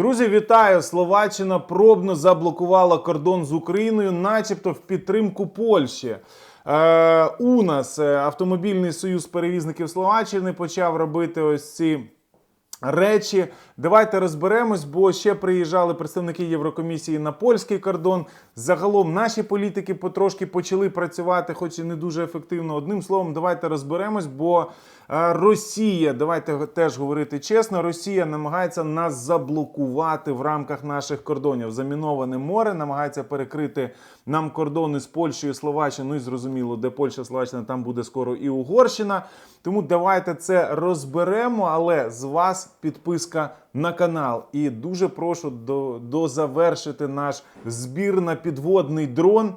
Друзі, вітаю! Словаччина пробно заблокувала кордон з Україною, начебто в підтримку Польщі. Е, У нас автомобільний союз перевізників Словаччини, почав робити ось ці. Речі, давайте розберемось, бо ще приїжджали представники Єврокомісії на польський кордон. Загалом наші політики потрошки почали працювати, хоч і не дуже ефективно. Одним словом, давайте розберемось, бо е, Росія, давайте теж говорити чесно, Росія намагається нас заблокувати в рамках наших кордонів. Заміноване море намагається перекрити нам кордони з Польщею, Словаччиною. Ну і зрозуміло, де Польща, Словаччина, там буде скоро і Угорщина. Тому давайте це розберемо. Але з вас підписка на канал. І дуже прошу до, дозавершити наш збір на підводний дрон.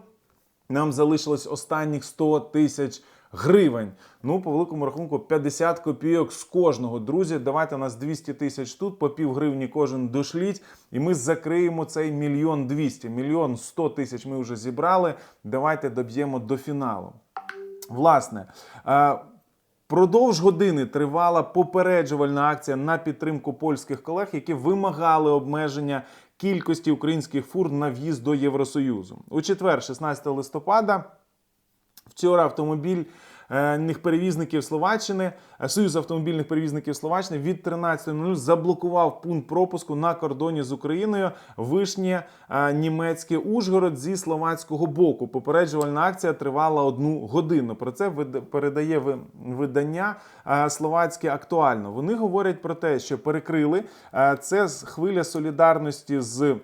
Нам залишилось останніх 100 тисяч гривень. Ну, по великому рахунку, 50 копійок з кожного. Друзі, давайте у нас 200 тисяч тут, по пів гривні кожен дошліть, і ми закриємо цей мільйон 200. Мільйон 100 тисяч ми вже зібрали. Давайте доб'ємо до фіналу. Власне. Продовж години тривала попереджувальна акція на підтримку польських колег, які вимагали обмеження кількості українських фур на в'їзд до Євросоюзу. У четвер, 16 листопада, Вчора автомобільних перевізників Словаччини, е, Союз автомобільних перевізників Словаччини від 13.00 заблокував пункт пропуску на кордоні з Україною Вишнє е, німецьке Ужгород зі словацького боку. Попереджувальна акція тривала одну годину. Про це передає ви- видання е, словацьке актуально. Вони говорять про те, що перекрили е, це хвиля солідарності з.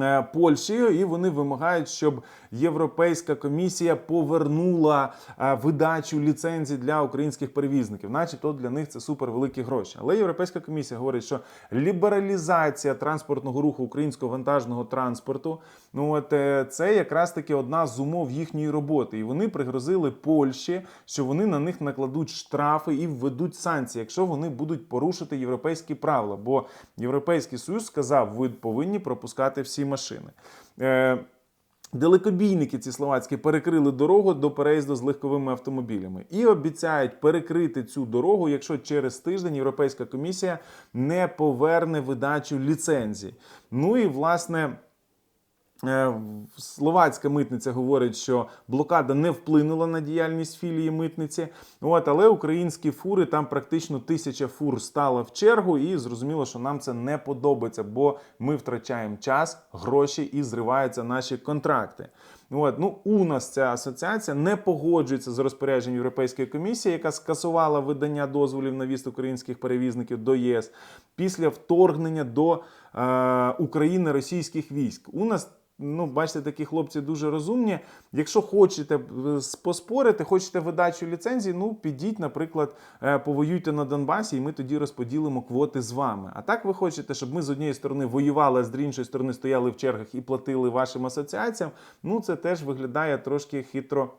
Е, Польщею, і вони вимагають, щоб Європейська комісія повернула е, видачу ліцензій для українських перевізників, начебто для них це супервеликі гроші. Але Європейська комісія говорить, що лібералізація транспортного руху українського вантажного транспорту, ну от е, це якраз таки одна з умов їхньої роботи. І вони пригрозили Польщі, що вони на них накладуть штрафи і введуть санкції, якщо вони будуть порушити європейські правила. Бо Європейський Союз сказав, ви повинні пропускати всі машини. Е, Далекобійники ці словацькі перекрили дорогу до переїзду з легковими автомобілями і обіцяють перекрити цю дорогу, якщо через тиждень Європейська комісія не поверне видачу ліцензій. Ну і власне. Е, Словацька митниця говорить, що блокада не вплинула на діяльність філії митниці. От, але українські фури там практично тисяча фур стала в чергу, і зрозуміло, що нам це не подобається, бо ми втрачаємо час, гроші і зриваються наші контракти. От, ну, у нас ця асоціація не погоджується з розпорядженням Європейської комісії, яка скасувала видання дозволів на в'їзд українських перевізників до єС після вторгнення до е, України російських військ. У нас Ну, бачите, такі хлопці дуже розумні. Якщо хочете е, поспорити, хочете видачу ліцензії, ну підіть, наприклад, е, повоюйте на Донбасі, і ми тоді розподілимо квоти з вами. А так ви хочете, щоб ми з однієї сторони воювали, а з іншої сторони стояли в чергах і платили вашим асоціаціям. Ну, це теж виглядає трошки хитро.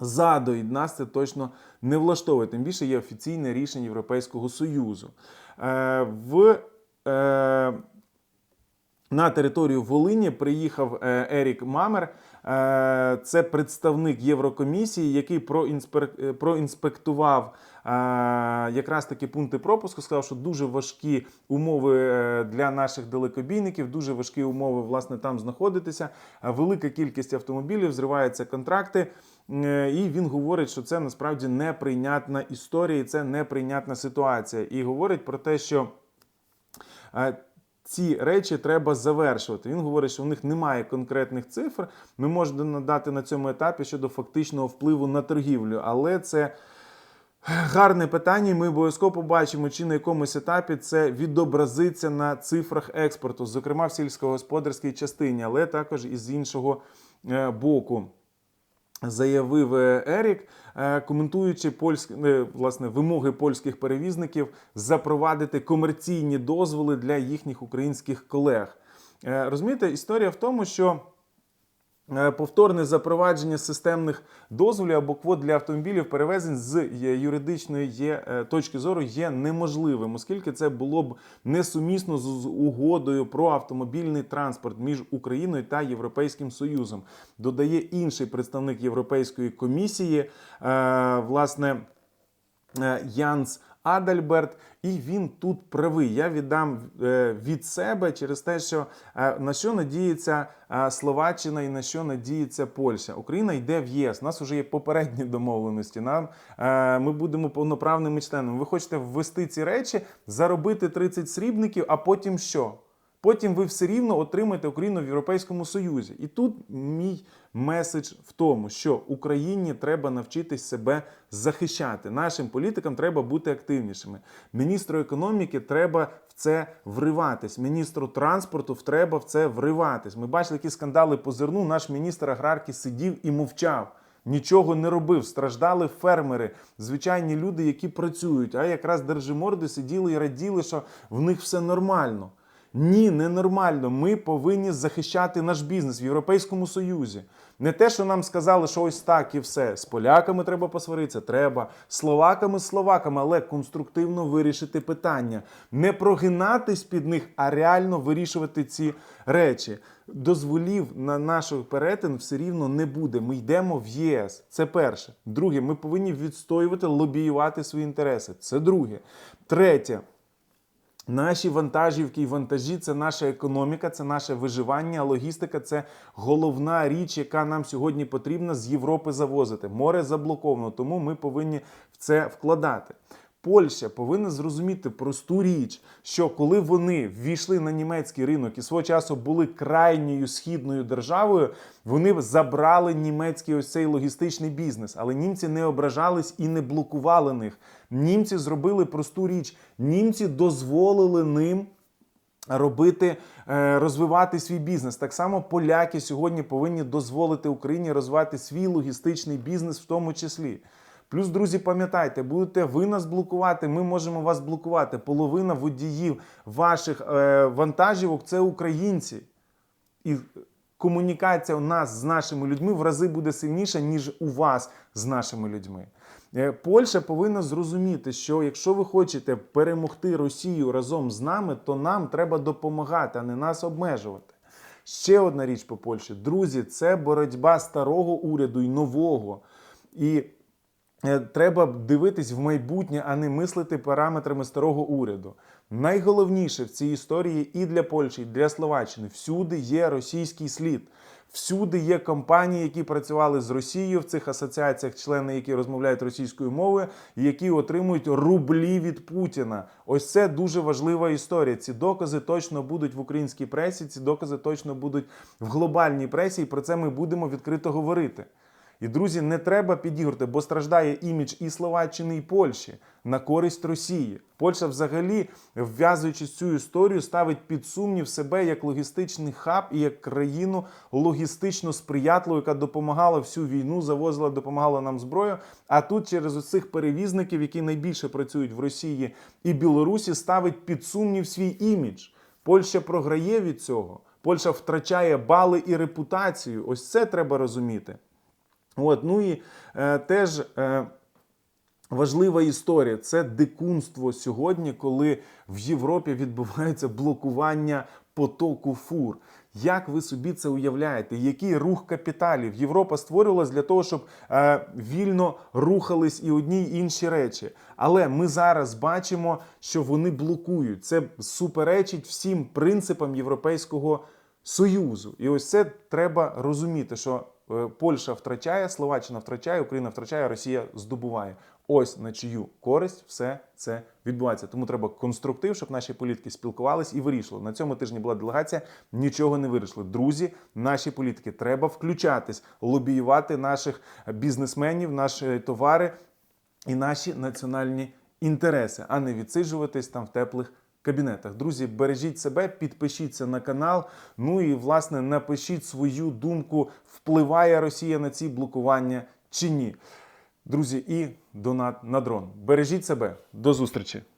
Ззаду, і нас це точно не влаштовує. Тим більше є офіційне рішення Європейського Союзу. Е, в, е, на територію Волині приїхав е, Ерік Мамер. Е, Це представник Єврокомісії, який е, проінспектував якраз такі пункти пропуску. Сказав, що дуже важкі умови для наших далекобійників, дуже важкі умови власне там знаходитися. Велика кількість автомобілів, зриваються контракти. І він говорить, що це насправді неприйнятна історія, і це неприйнятна ситуація. І говорить про те, що. Е, ці речі треба завершувати. Він говорить, що в них немає конкретних цифр. Ми можемо надати на цьому етапі щодо фактичного впливу на торгівлю, але це. Гарне питання. Ми обов'язково побачимо, чи на якомусь етапі це відобразиться на цифрах експорту, зокрема в сільськогосподарській частині, але також і з іншого е, боку. Заявив е, Ерік, е, коментуючи польськ, е, власне вимоги польських перевізників запровадити комерційні дозволи для їхніх українських колег. Е, Розумієте, історія в тому, що е, повторне запровадження системних дозволів або квот для автомобілів перевезень з е, юридичної е, точки зору є неможливим, оскільки це було б несумісно з угодою про автомобільний транспорт між Україною та Європейським Союзом. Додає інший представник Європейської комісії, е, власне. е, Янс Адальберт, І він тут правий. Я віддам е, від себе через те, що е, на що надіється е, Словаччина і на що надіється Польща. Україна йде в ЄС. У нас вже є попередні домовленості. Нам ми будемо повноправними членами. Ви хочете ввести ці речі, заробити 30 срібників, а потім що? Потім ви все рівно отримаєте Україну в Європейському Союзі. І тут мій меседж в тому, що Україні треба навчитись себе захищати. Нашим політикам треба бути активнішими. Міністру економіки треба в це вриватись. Міністру транспорту треба в це вриватись. Ми бачили, які скандали по зерну. Наш міністр аграрки сидів і мовчав. Нічого не робив, страждали фермери, звичайні люди, які працюють. А якраз держиморди сиділи і раділи, що в них все нормально. Ні, ненормально. Ми повинні захищати наш бізнес в Європейському Союзі. Не те, що нам сказали, що ось так і все. З поляками треба посваритися, треба. Словаками, словаками, але конструктивно вирішити питання. Не прогинатись під них, а реально вирішувати ці речі. Дозволів на наш перетин все рівно не буде. Ми йдемо в ЄС. Це перше. Друге, ми повинні відстоювати, лобіювати свої інтереси. Це друге. Третє. Наші вантажівки і вантажі це наша економіка, це наше виживання, логістика це головна річ, яка нам сьогодні потрібна з Європи завозити. Море заблоковано, тому ми повинні в це вкладати. Польща повинна зрозуміти просту річ, що коли вони ввійшли на німецький ринок і свого часу були крайньою східною державою, вони забрали німецький ось цей логістичний бізнес. Але німці не ображались і не блокували них. Німці зробили просту річ. Німці дозволили ним робити, е, розвивати свій бізнес. Так само поляки сьогодні повинні дозволити Україні розвивати свій логістичний бізнес, в тому числі. Плюс, друзі, пам'ятайте, будете ви нас блокувати, ми можемо вас блокувати. Половина водіїв ваших е, вантажівок це українці. І комунікація у нас з нашими людьми в рази буде сильніша, ніж у вас з нашими людьми. Е, Польща повинна зрозуміти, що якщо ви хочете перемогти Росію разом з нами, то нам треба допомагати, а не нас обмежувати. Ще одна річ по Польщі. Друзі, це боротьба старого уряду і нового. І треба дивитись в майбутнє, а не мислити параметрами старого уряду. Найголовніше в цій історії і для Польщі, і для Словаччини всюди є російський слід. Всюди є компанії, які працювали з Росією в цих асоціаціях, члени, які розмовляють російською мовою, які отримують рублі від Путіна. Ось це дуже важлива історія. Ці докази точно будуть в українській пресі, ці докази точно будуть в глобальній пресі, і про це ми будемо відкрито говорити. І друзі, не треба підіграти, бо страждає імідж і Словаччини, і Польщі на користь Росії. Польща, взагалі, вв'язуючись в цю історію, ставить під сумнів себе як логістичний хаб і як країну логістично сприятливу, яка допомагала всю війну, завозила, допомагала нам зброю. А тут через оцих перевізників, які найбільше працюють в Росії і Білорусі, ставить під сумнів свій імідж. Польща програє від цього. Польща втрачає бали і репутацію. Ось це треба розуміти. От, ну і е, теж е, важлива історія це дикунство сьогодні, коли в Європі відбувається блокування потоку фур. Як ви собі це уявляєте? Який рух капіталів? Європа створювалась для того, щоб е, вільно рухались і одні й інші речі. Але ми зараз бачимо, що вони блокують. Це суперечить всім принципам Європейського Союзу. І ось це треба розуміти, що Польща втрачає, Словаччина втрачає, Україна втрачає, Росія здобуває. Ось на чию користь все це відбувається. Тому треба конструктив, щоб наші політики спілкувались і вирішили. На цьому тижні була делегація, нічого не вирішили. Друзі, наші політики треба включатись, лобіювати наших бізнесменів, наші товари і наші національні інтереси, а не відсиджуватись там в теплих кабінетах. Друзі, бережіть себе, підпишіться на канал. Ну і власне напишіть свою думку, впливає Росія на ці блокування чи ні. Друзі, і донат на дрон. Бережіть себе, до зустрічі!